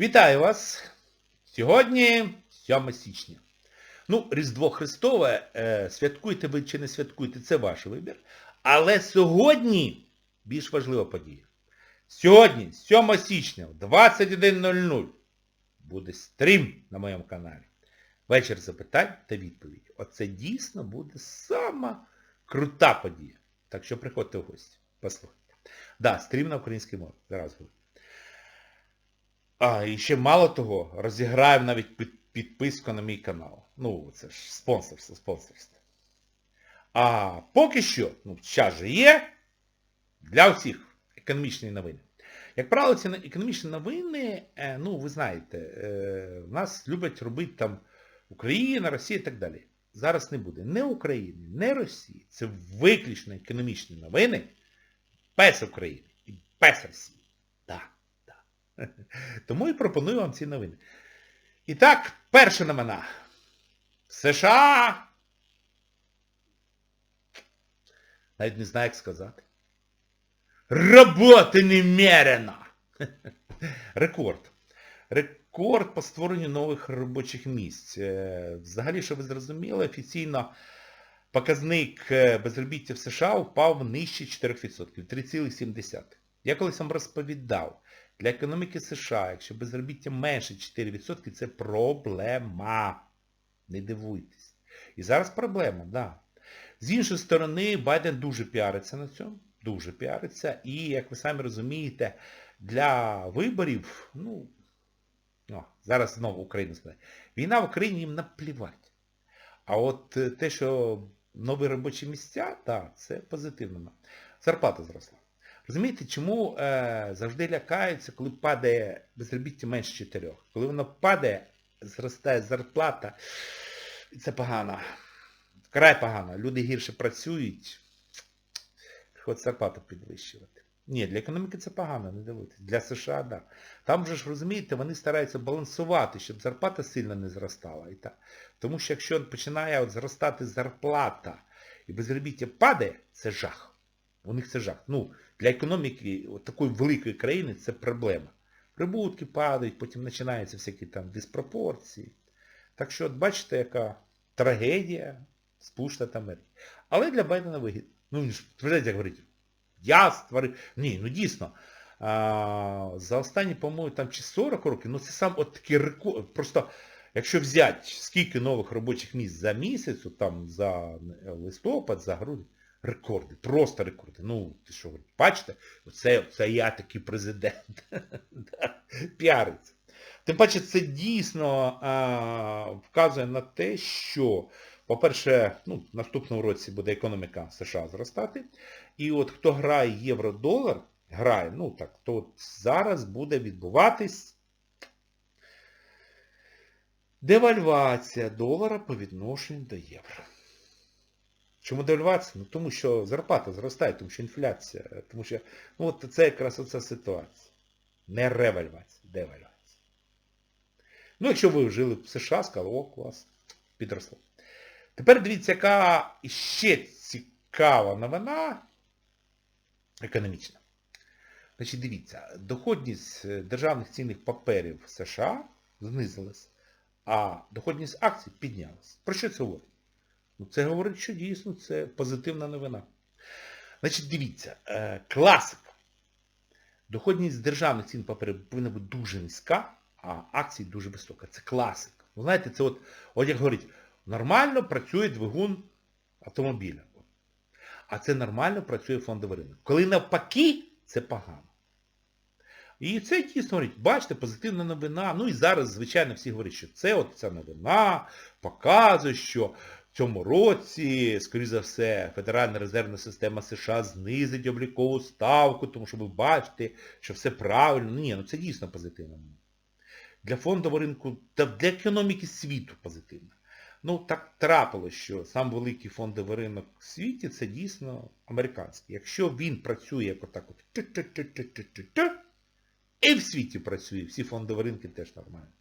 Вітаю вас! Сьогодні 7 січня. Ну, Різдво Христове, е, святкуйте ви чи не святкуйте, це ваш вибір. Але сьогодні більш важлива подія. Сьогодні, 7 січня, в 21.00 буде стрім на моєму каналі. Вечір запитань та відповідь. Оце дійсно буде сама крута подія. Так що приходьте в гості. Послухайте. Да, стрім на українській мові. Зараз буде. А, і ще мало того, розіграємо навіть під, підписку на мій канал. Ну, це ж спонсорство, спонсорство. А поки що, ну, час же є для всіх економічні новини. Як правило, ці економічні новини, е, ну, ви знаєте, е, нас люблять робити там Україна, Росія і так далі. Зараз не буде ні України, ні Росії. Це виключно економічні новини без України і без Росії. Так. Тому і пропоную вам ці новини. І так, перша новина. США. Навіть не знаю, як сказати. Роботи немерено! Рекорд. Рекорд по створенню нових робочих місць. Е, Взагалі, щоб ви зрозуміли, офіційно показник е, безробіття в США впав нижче 4%, 3,7%. Я колись вам розповідав, для економіки США, якщо безробіття менше 4%, це проблема. Не дивуйтесь. І зараз проблема, так. Да. З іншої сторони, Байден дуже піариться на цьому, дуже піариться. І, як ви самі розумієте, для виборів, ну, о, зараз знову Україна знає, війна в Україні їм наплівати. А от е, те, що нові робочі місця, так, це позитивно. Зарплата зросла. Розумієте, чому е, завжди лякаються, коли падає безробіття менше 4? Коли воно падає, зростає зарплата, і це погано. Край погано. Люди гірше працюють, приходить зарплату підвищувати. Ні, для економіки це погано, не дивуйтесь. Для США. Да. Там же ж, розумієте, вони стараються балансувати, щоб зарплата сильно не зростала. І так. Тому що якщо починає от зростати зарплата і безробіття падає, це жах. У них це жах. Ну, для економіки такої великої країни це проблема. Прибутки падають, потім починаються всякі там диспропорції. Так що, от бачите, яка трагедія Сполучених Америки. Але для Байдена вигідно. Ну, він ж, як говорить, я створив. Ні, ну дійсно. А, за останні, по-моєму, там чи 40 років, ну це сам от такий рекорд. Просто, якщо взяти, скільки нових робочих місць за місяць, там за листопад, за грудень, рекорди, просто рекорди. Ну, ти що, бачите, це, це я такий президент. Піариться. Тим паче, це дійсно а, вказує на те, що, по-перше, ну, в наступному році буде економіка США зростати. І от хто грає євро-долар, грає, ну так, то от зараз буде відбуватись девальвація долара по відношенню до євро. Чому девальвація? Ну тому що зарплата зростає, тому що інфляція, тому що ну от це якраз оця ситуація. Не ревальвація, девальвація. Ну, якщо ви жили в США, сказали, о, клас, підросло. Тепер дивіться, яка ще цікава новина економічна. Значить, дивіться, доходність державних цінних паперів США знизилась, а доходність акцій піднялась. Про що це говорить? Ну, це говорить, що дійсно це позитивна новина. Значить, дивіться, е, класика. Доходність державних цінних паперів повинна бути дуже низька, а акції дуже висока. Це класика. Ви знаєте, це от, от як говорить, нормально працює двигун автомобіля. А це нормально працює фондовий ринок. Коли навпаки, це погано. І це дійсно говорить, бачите, позитивна новина. Ну і зараз, звичайно, всі говорять, що це от ця новина показує, що цьому році, скоріш за все, Федеральна резервна система США знизить облікову ставку, тому що ви бачите, що все правильно. Ні, ну це дійсно позитивна новина. Для фондового ринку та для економіки світу позитивна. Ну, так трапилось, що сам великий фондовий ринок в світі це дійсно американський. Якщо він працює як отак от і в світі працює, всі фондові ринки теж нормально.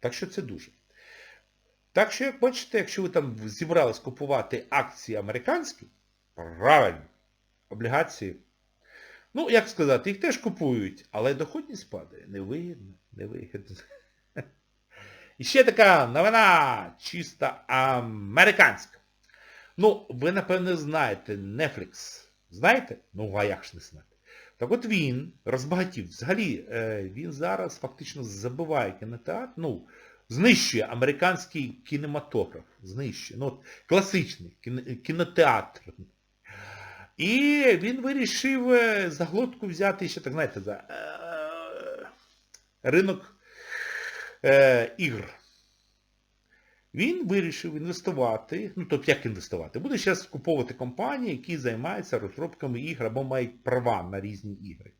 Так що це дуже. Так що, як бачите, якщо ви там зібрались купувати акції американські, правильно, облігації, ну, як сказати, їх теж купують, але доходність падає, невигідно. Невигідно. І ще така новина чисто американська. Ну, ви, напевно, знаєте, Netflix. Знаєте? Ну, а як ж не знати. Так от він розбагатів. Взагалі, е, він зараз фактично забиває кінотеатр, ну, знищує американський кінематограф. Знищує. Ну, от, класичний кінотеатр. І він вирішив е, за глотку взяти ще, так знаєте, за е, ринок е, ігр. Він вирішив інвестувати, ну тобто як інвестувати? Буде зараз скуповувати компанії, які займаються розробками ігр або мають права на різні ігри.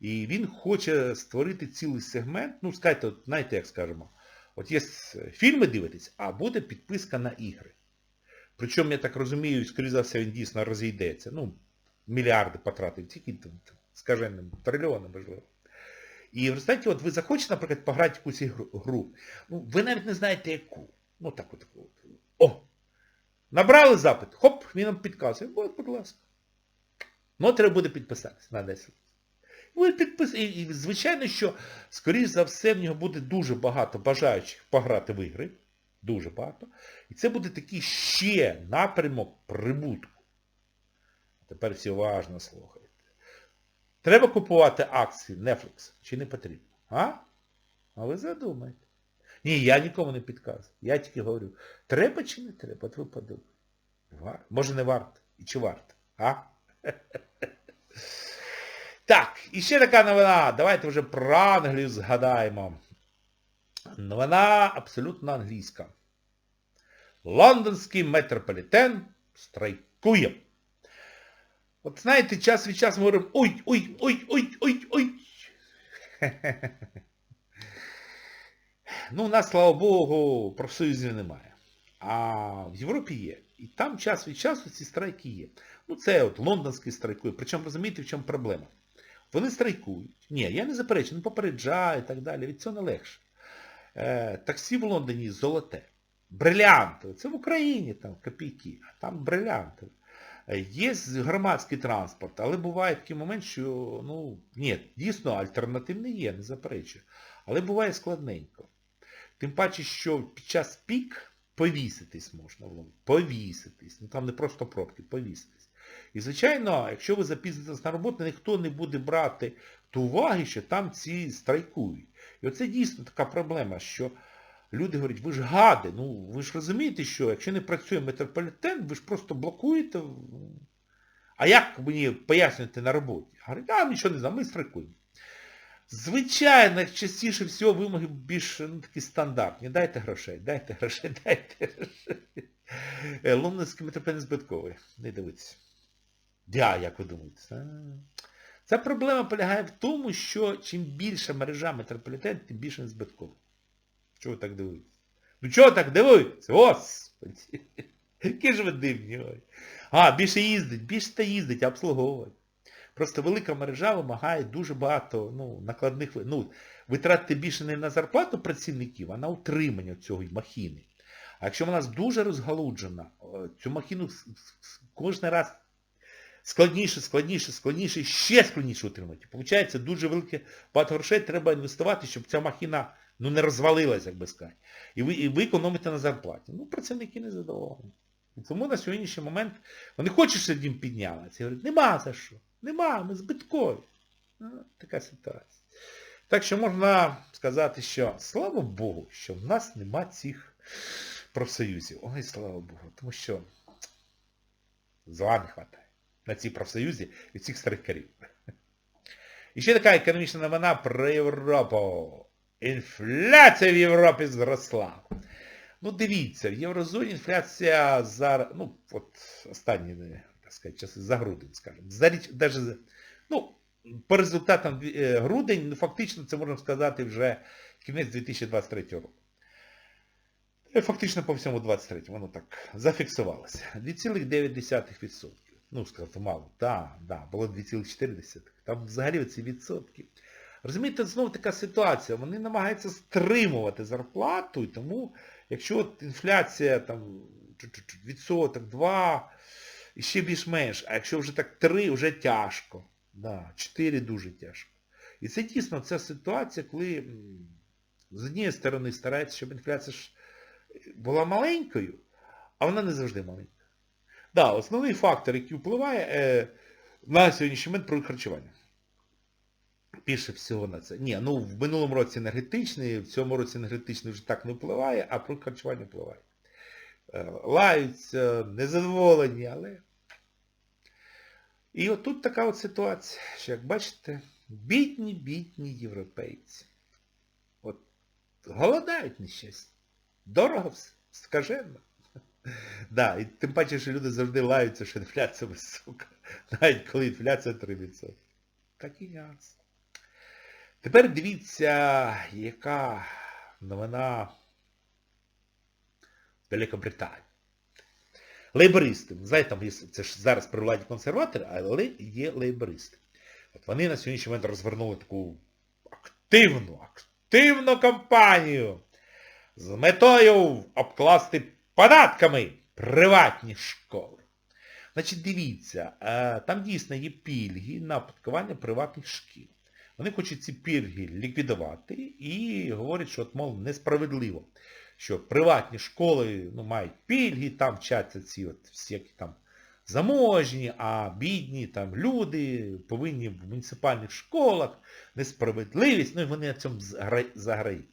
І він хоче створити цілий сегмент, ну, скажете, от, знаєте, як скажемо, от є фільми дивитись, а буде підписка на ігри. Причому, я так розумію, скоріше за все, він дійсно розійдеться. Ну, мільярди потратив, тільки скаженим, трильйони, можливо. І в результаті, от ви захочете, наприклад, пограти якусь гру, ну, ви навіть не знаєте яку. Ну так от. О! Набрали запит, хоп, він нам підказує. Будь ласка. Ну, треба буде підписатися на 10. Ви підпис... і, і, звичайно, що, скоріш за все, в нього буде дуже багато бажаючих пограти в ігри. Дуже багато. І це буде такий ще напрямок прибутку. Тепер всі уважно слухайте. Треба купувати акції Netflix чи не потрібно? А? А ви задумайте. Ні, я нікому не підказую. Я тільки говорю, треба чи не треба? От ви подумайте. Може не варто. І чи варто? А? Так, і ще така новина. Давайте вже про Англію згадаємо. Новина абсолютно англійська. Лондонський метрополітен страйкує. От знаєте, час від часу ми говоримо ой, ой, ой, ой, ой, ой. Ну, у нас, слава Богу, профсоюзів немає. А в Європі є. І там час від часу ці страйки є. Ну, це от лондонський страйкує. Причому розумієте, в чому проблема? Вони страйкують. Ні, я не заперечую, ну попереджаю і так далі. Від цього не легше. Е, таксі в Лондоні золоте. Брилянтове. Це в Україні там копійки, а там брилянтове. Є громадський транспорт, але буває такий момент, що, ну, ні, дійсно, альтернативний є, не заперечую. Але буває складненько. Тим паче, що під час пік повіситись можна Повіситись. Ну там не просто пробки, повіситись. І, звичайно, якщо ви запізнитесь на роботу, ніхто не буде брати до уваги, що там ці страйкують. І оце дійсно така проблема, що люди говорять, ви ж гади, ну ви ж розумієте, що якщо не працює метрополітен, ви ж просто блокуєте. А як мені пояснюєте на роботі? Говорять, а нічого не знаю, ми страйкуємо. Звичайно, частіше всього вимоги більш ну, такі стандартні. Дайте грошей, дайте грошей, дайте грошей. Е, Лондонський метрополітен збитковий. Не дивіться. Я, як ви думаєте? Ця проблема полягає в тому, що чим більша мережа метрополітен, тим більше він збитковий. Чого ви так дивуєтесь? Ну чого так дивуєтесь? Господи! Які ж ви дивні. Ой. А, більше їздить, більше та їздить, а обслуговує. Просто велика мережа вимагає дуже багато ну, накладних ну, витратити більше не на зарплату працівників, а на утримання цього махіни. А якщо вона дуже розгалуджена, цю махіну кожен раз складніше, складніше, складніше, ще складніше утримати. Получається, дуже велике багато грошей треба інвестувати, щоб ця махіна ну, не розвалилась, як би сказати. І ви, і ви економите на зарплаті. Ну, працівники не задоволені. І тому на сьогоднішній момент вони хочуть, щоб їм піднялися. І говорять, нема за що. Нема, ми збиткові. Така ситуація. Так що можна сказати, що слава Богу, що в нас нема цих профсоюзів. Ой, слава Богу, тому що зла не вистачає на ці профсоюзі і цих страйкарів. І ще така економічна новина про Європу. Інфляція в Європі зросла. Ну дивіться, в Єврозоні інфляція зараз, ну, от останні, сказати, часи за грудень, скажімо. За річ, даже, ну, по результатам е, грудень, ну фактично це можна сказати вже кінець 2023 року. Е, Фактично по всьому 23 воно так зафіксувалося. 2,9%. Ну, сказати, мало. Так, да, було 2,4. Там взагалі ці відсотки. Розумієте, знову така ситуація. Вони намагаються стримувати зарплату, і тому, якщо от інфляція там відсоток, два, і ще більш-менш, а якщо вже так три, вже тяжко. Да, чотири дуже тяжко. І це дійсно ця ситуація, коли з однієї сторони старається, щоб інфляція ж була маленькою, а вона не завжди маленька. Да, основний фактор, який впливає е, на сьогоднішній момент про харчування. Більше всього на це. Ні, ну в минулому році енергетичний, в цьому році енергетичний вже так не впливає, а про харчування впливає. Е, Лаються, незадоволені, але... І отут така от ситуація, що як бачите, бідні, бідні європейці. От голодають нещасні. Дорого все, скажено. Да, і тим паче, що люди завжди лаються, що інфляція висока. Навіть коли інфляція 3%. Такий нюанс. Тепер дивіться, яка новина Великобританії. Лейбористи. Знаєте, там є, це ж зараз при владі консерватори, але є лейбористи. От вони на сьогоднішній момент розвернули таку активну, активну кампанію з метою обкласти податками приватні школи. Значить, дивіться, е, там дійсно є пільги на оподаткування приватних шкіл. Вони хочуть ці пільги ліквідувати і говорять, що от, мов, несправедливо, що приватні школи ну, мають пільги, там вчаться ці от всякі там заможні, а бідні там люди повинні в муніципальних школах, несправедливість, ну і вони на цьому заграють.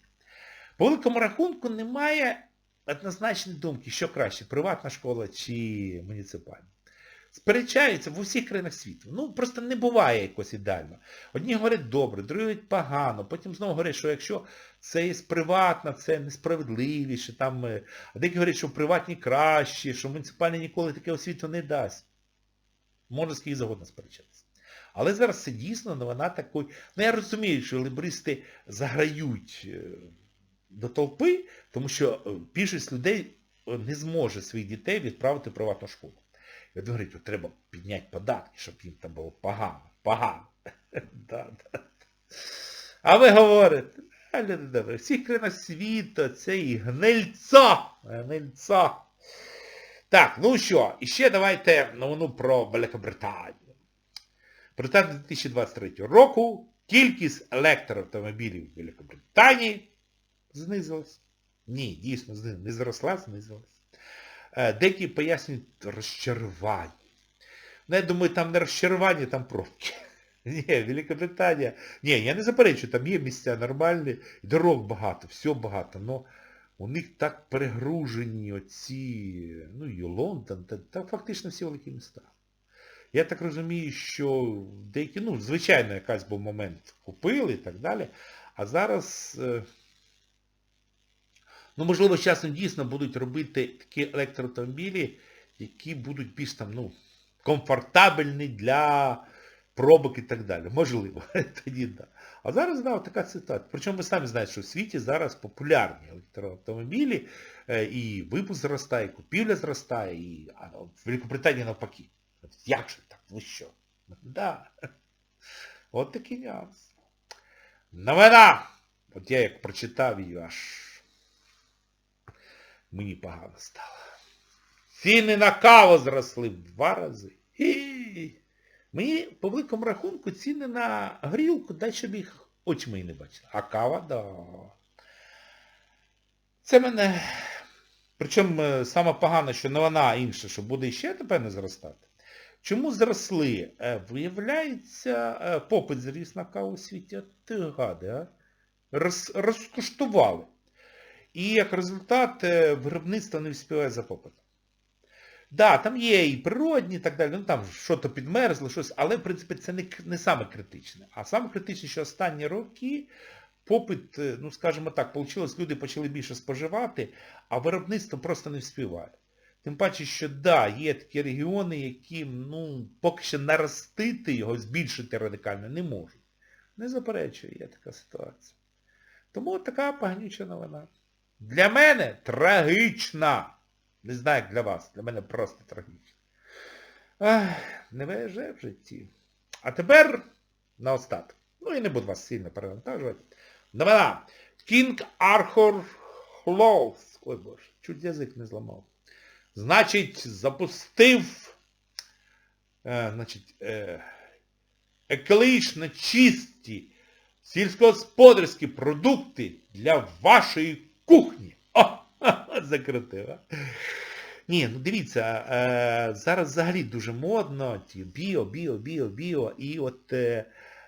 По великому рахунку немає однозначної думки, що краще, приватна школа чи муніципальна. Сперечаються в усіх країнах світу. Ну, просто не буває якось ідеально. Одні говорять добре, другі говорять погано, потім знову говорять, що якщо це є приватна, це несправедливіше, там, е, а деякі говорять, що приватні кращі, що муніципальні ніколи таке освіту не дасть. Можна скільки завгодно сперечатися. Але зараз це дійсно новина такої. Ну я розумію, що либристи заграють е, до толпи, тому що е, більшість людей не зможе своїх дітей відправити в приватну школу. От говорить, от треба підняти податки, щоб їм там було погано. Погано. А ви говорите, а добре, всіх країнах світу це і гнильцо. Гнильцо. Так, ну що, і ще давайте новину про Великобританію. Британія 2023 року кількість електроавтомобілів в Великобританії знизилась. Ні, дійсно, не зросла, знизилась. Е, Деякі пояснюють розчарування. Ну, я думаю, там не розчарування, там пробки. Ні, Великобританія. Ні, я не заперечую, там є місця нормальні, дорог багато, все багато, але у них так перегружені оці, ну і Лондон, та, та фактично всі великі міста. Я так розумію, що деякі, ну, звичайно, якась був момент купили і так далі, а зараз, е, ну, можливо, з часом дійсно будуть робити такі електроавтомобілі, які будуть більш там, ну, комфортабельні для пробок і так далі. Можливо, тоді да. А зараз, да, така ситуація. Причому ви самі знаєте, що в світі зараз популярні електроавтомобілі, е, і випуск зростає, і купівля зростає, і а, в Великобританії навпаки. Як же так? Ви що? Да. От такий нюанс. Новина! От я як прочитав її, аж мені погано стало. Ціни на каву зросли в два рази. І мені по великому рахунку ціни на грілку, дай щоб їх очі мої не бачили. А кава, да. Це мене... Причому е, саме погано, що новина інша, що буде ще тепер не зростати. Чому зросли? Е, Виявляється, е, попит зріс на каву у світі. Ти гади, а? Роз, розкуштували. І як результат е, виробництво не вспіває за попитом. Да, там є і природні і так далі, ну там щось підмерзло, щось, але в принципі це не, не саме критичне. А саме критичне, що останні роки попит, е, ну скажімо так, вийшло, люди почали більше споживати, а виробництво просто не вспіває. Тим паче, що да, є такі регіони, які ну, поки що наростити його, збільшити радикально не можуть. Не заперечую, є така ситуація. Тому така поганюча новина. Для мене трагічна. Не знаю, як для вас. Для мене просто трагічна. Ах, не виїжджає в житті. А тепер наостаток. Ну і не буду вас сильно перевантажувати. Новина. Кінг Архор Хлоус. Ой боже, чуть язик не зламав. Значить, запустив е, значить, е, екологічно чисті сільськогосподарські продукти для вашої кухні. О, закрутив. Ні, ну дивіться, е, зараз взагалі дуже модно, ті біо, біо, біо, біо, і от е,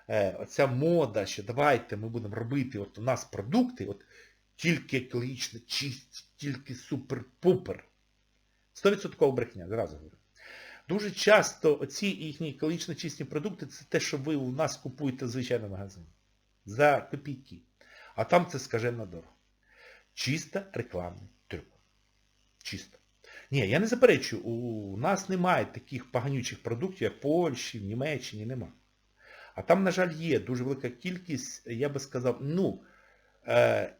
е, оця мода, що давайте ми будемо робити, от у нас продукти, от тільки екологічно чисті, тільки супер-пупер. 100% брехня, зразу говорю. Дуже часто оці їхні екологічно чисті продукти це те, що ви у нас купуєте в звичайному магазині. За копійки. А там це скажено дорого. Чисто рекламний трюк. Чисто. Ні, я не заперечую, у нас немає таких поганючих продуктів, як в Польщі, в Німеччині, нема. А там, на жаль, є дуже велика кількість, я би сказав, ну, е,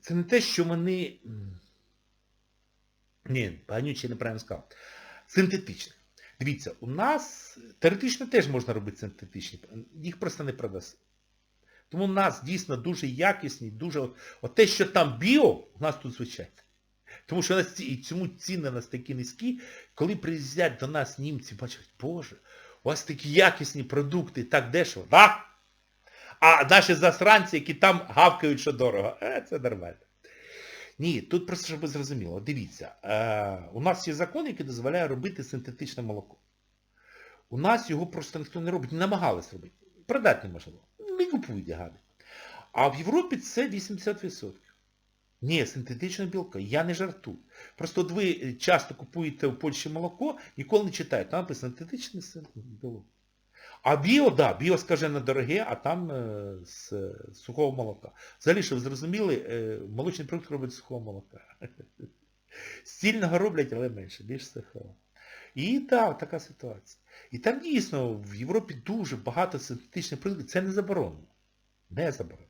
це не те, що вони... Ні, поганючі неправильно сказав. Синтетичних. Дивіться, у нас теоретично теж можна робити синтетичні, їх просто не продаси. Тому у нас дійсно дуже якісні, дуже... От те, що там біо, у нас тут звичайно. Тому що нас ці, і цьому ціни у нас такі низькі, коли приїздять до нас німці, бачать, боже, у вас такі якісні продукти, так дешево. Да? А наші засранці, які там гавкають, що дорого, е, це нормально. Ні, тут просто, щоб ви зрозуміло, дивіться, е, у нас є закон, який дозволяє робити синтетичне молоко. У нас його просто ніхто не робить, не намагались робити. Продати неможливо. Купують гади. А в Європі це 80%. Ні, синтетичне білка, я не жартую. Просто от ви часто купуєте в Польщі молоко, ніколи не читаєте, там написано синтетичне білок. А біо, да, біо скажено дороге, а там е, з е, сухого молока. Взагалі, щоб зрозуміли, е, молочний продукт роблять з сухого молока. Стільного роблять, але менше, більш сухого. І так, така ситуація. І там дійсно в Європі дуже багато синтетичних продуктів. Це не заборонено. Не заборонено.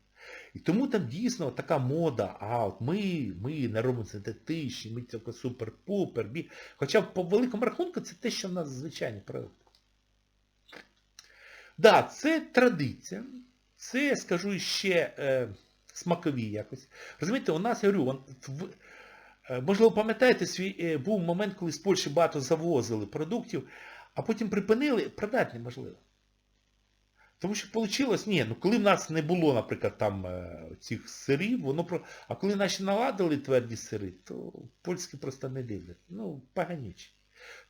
І тому там дійсно така мода, а от ми, ми не робимо синтетичні, ми тільки супер-пупер, бі. Хоча по великому рахунку це те, що в нас звичайні продукти. Да, це традиція. Це, скажу, ще е, смакові якось. Розумієте, у нас, я говорю, в, можливо, пам'ятаєте, свій, е, був момент, коли з Польщі багато завозили продуктів, а потім припинили, продати неможливо. Тому що вийшло, ні, ну коли в нас не було, наприклад, там е, цих сирів, воно про... А коли наші наладили тверді сири, то польські просто не дивлять. Ну, поганічі.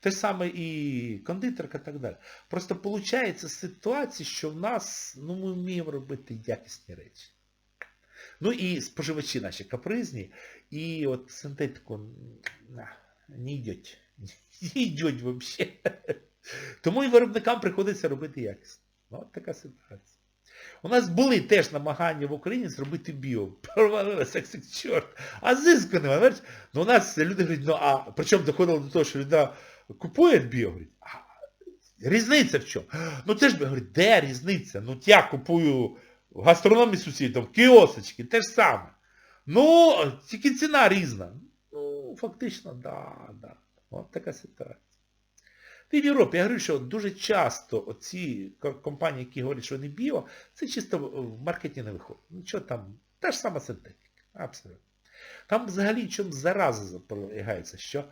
Те ж саме і кондитерка і так далі. Просто виходить ситуація, що в нас, ну ми вміємо робити якісні речі. Ну і споживачі наші капризні, і от синтетику не йдуть. Не йдуть взагалі. Тому і виробникам приходиться робити якісно. Ну, от така ситуація. У нас були теж намагання в Україні зробити біо. Провалилося як як чорт. А зиску немає. Знаєш? Ну у нас люди говорять, ну а причому доходило до того, що людина купує біо, говорить, а різниця в чому? Ну це ж говорить, де різниця? Ну я купую в гастрономі сусідом, в кіосочки, те ж саме. Ну, тільки ціна різна. Ну, фактично, да, да. От така ситуація. І в Європі, я говорю, що дуже часто оці компанії, які говорять, що вони біо, це чисто в маркеті не виходить. Нічого там, та ж сама синтетика. Абсолютно. Там взагалі чому зараза полягається, що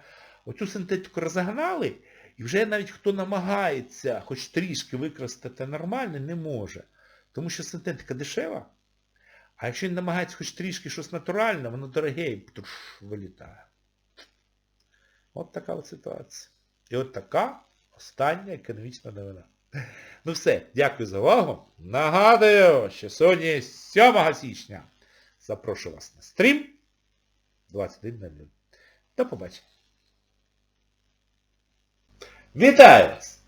оцю синтетику розгнали, і вже навіть хто намагається хоч трішки використати нормально, не може. Тому що синтетика дешева, а якщо він намагається хоч трішки щось натуральне, воно дороге і туш, вилітає. От така от ситуація. І от така остання економічна новина. Ну все, дякую за увагу. Нагадую, що сьогодні 7 січня. Запрошую вас на стрім 21.00. До побачення. Вітаю вас!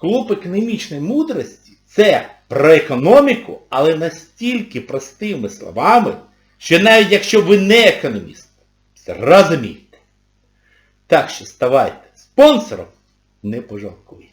Клуб економічної мудрості це про економіку, але настільки простими словами, що навіть якщо ви не економіст, зрозумієте. Так що ставайте спонсором, не пожалкуйте.